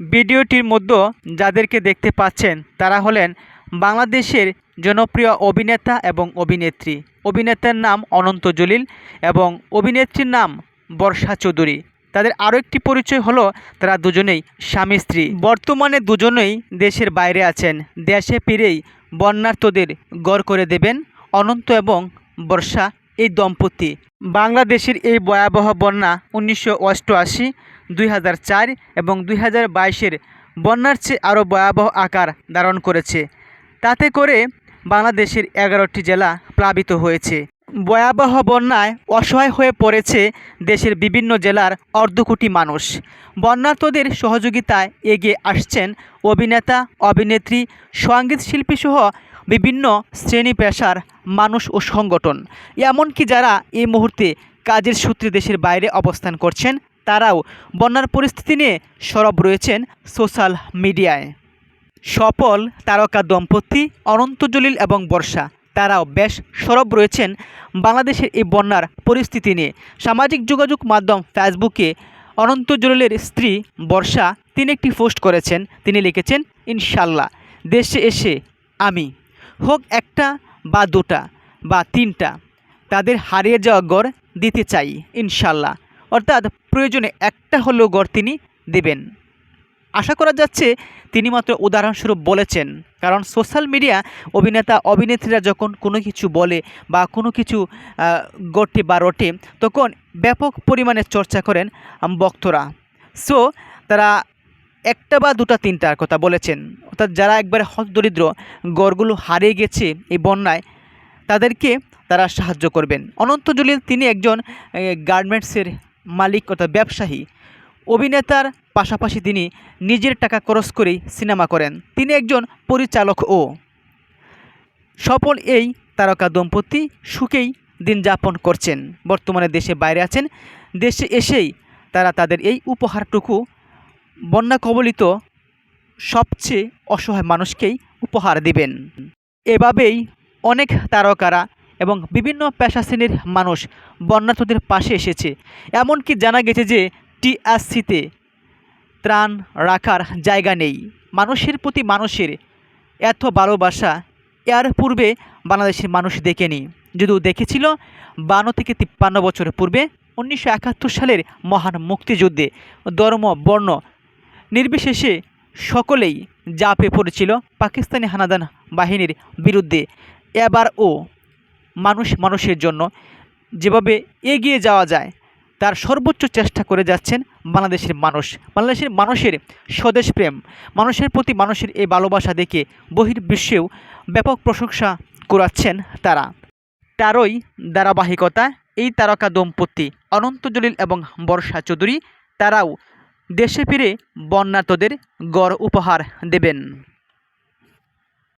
ভিডিওটির মধ্যে যাদেরকে দেখতে পাচ্ছেন, তারা হলেন বাংলাদেশের জনপ্রিয় অভিনেতা এবং অভিনেত্রী। অভিনেতার নাম অনন্ত জলিল এবং অভিনেত্রীর নাম বর্ষা চৌধুরী। তাদের আরও একটি পরিচয় হলো, তারা দুজনেই স্বামী স্ত্রী। বর্তমানে দুজনেই দেশের বাইরে আছেন। দেশে ফিরেই বন্যার্থদের গড় করে দেবেন অনন্ত এবং বর্ষা এই দম্পতি। বাংলাদেশের এই ভয়াবহ বন্যা উনিশশো অষ্টআশি দুই হাজার চার এবং দুই হাজার বাইশের বন্যার চেয়ে আরও ভয়াবহ আকার ধারণ করেছে। তাতে করে বাংলাদেশের এগারোটি জেলা প্লাবিত হয়েছে। ভয়াবহ বন্যায় অসহায় হয়ে পড়েছে দেশের বিভিন্ন জেলার অর্ধকোটি মানুষ। বন্যার্তদের সহযোগিতায় এগিয়ে আসছেন অভিনেতা, অভিনেত্রী, সংগীত শিল্পীসহ বিভিন্ন শ্রেণি পেশার মানুষ ও সংগঠন। এমনকি যারা এই মুহূর্তে কাজের সূত্রে দেশের বাইরে অবস্থান করছেন তারাও বন্যার পরিস্থিতি নিয়ে সরব রয়েছেন সোশ্যাল মিডিয়ায়। সফল তারকা দম্পতি অনন্ত জলিল এবং বর্ষা, তারাও বেশ সরব রয়েছেন বাংলাদেশের এই বন্যার পরিস্থিতি নিয়ে। সামাজিক যোগাযোগ মাধ্যম ফেসবুকে অনন্ত জলিলের স্ত্রী বর্ষা তিনি একটি পোস্ট করেছেন। তিনি লিখেছেন, ইনশাল্লাহ, দেশে এসে আমি হোক একটা বা দুটা বা তিনটা তাদের হারিয়ে যাওয়া গড় দিতে চাই, ইনশাল্লাহ। অর্থাৎ প্রয়োজনে একটা হলেও গড় তিনি দেবেন। আশা করা যাচ্ছে তিনি মাত্র উদাহরণস্বরূপ বলেছেন, কারণ সোশ্যাল মিডিয়া অভিনেতা, অভিনেত্রীরা যখন কোনো কিছু বলে বা কোনো কিছু গটে বা রটে, তখন ব্যাপক পরিমাণে চর্চা করেন বক্তরা সো, তারা একটা বা দুটা তিনটার কথা বলেছেন। অর্থাৎ যারা একবার দরিদ্র, গড়গুলো হারিয়ে গেছে এই বন্যায়, তাদেরকে তারা সাহায্য করবেন। অনন্ত জলিল তিনি একজন গার্মেন্টসের মালিক অর্থাৎ ব্যবসায়ী। অভিনেতার পাশাপাশি তিনি নিজের টাকা খরচ করেই সিনেমা করেন। তিনি একজন পরিচালকও সফল এই তারকা দম্পতি সুখেই দিন যাপন করছেন। বর্তমানে দেশে বাইরে আছেন। দেশে এসেই তারা তাদের এই উপহারটুকু বন্যা কবলিত সবচেয়ে অসহায় মানুষকেই উপহার দিবেন। এভাবেই অনেক তারকারা এবং বিভিন্ন পেশা শ্রেণির মানুষ বন্যার্থদের পাশে এসেছে। এমনকি জানা গেছে যে টিএসসিতে ত্রাণ রাখার জায়গা নেই। মানুষের প্রতি মানুষের এত ভালোবাসা এর পূর্বে বাংলাদেশের মানুষ দেখেনি। যদিও দেখেছিল, বান্ন থেকে তিপ্পান্ন বছর পূর্বে উনিশশো একাত্তর সালের মহান মুক্তিযুদ্ধে ধর্ম, বর্ণ নির্বিশেষে সকলেই জাপে পড়েছিল পাকিস্তানি হানাদান বাহিনীর বিরুদ্ধে। এবারও মানুষ মানুষের জন্য যেভাবে এগিয়ে যাওয়া যায়, তার সর্বোচ্চ চেষ্টা করে যাচ্ছেন বাংলাদেশের মানুষ। বাংলাদেশের মানুষের স্বদেশ প্রেম, মানুষের প্রতি মানুষের এই ভালোবাসা দেখে বহির্বিশ্বেও ব্যাপক প্রশংসা কুড়াচ্ছেন তারা। তারই ধারাবাহিকতা, এই তারকা দম্পতি অনন্ত জলিল এবং বর্ষা চৌধুরী, তারাও দেশে ফিরে বন্যাতদের গড় উপহার দেবেন।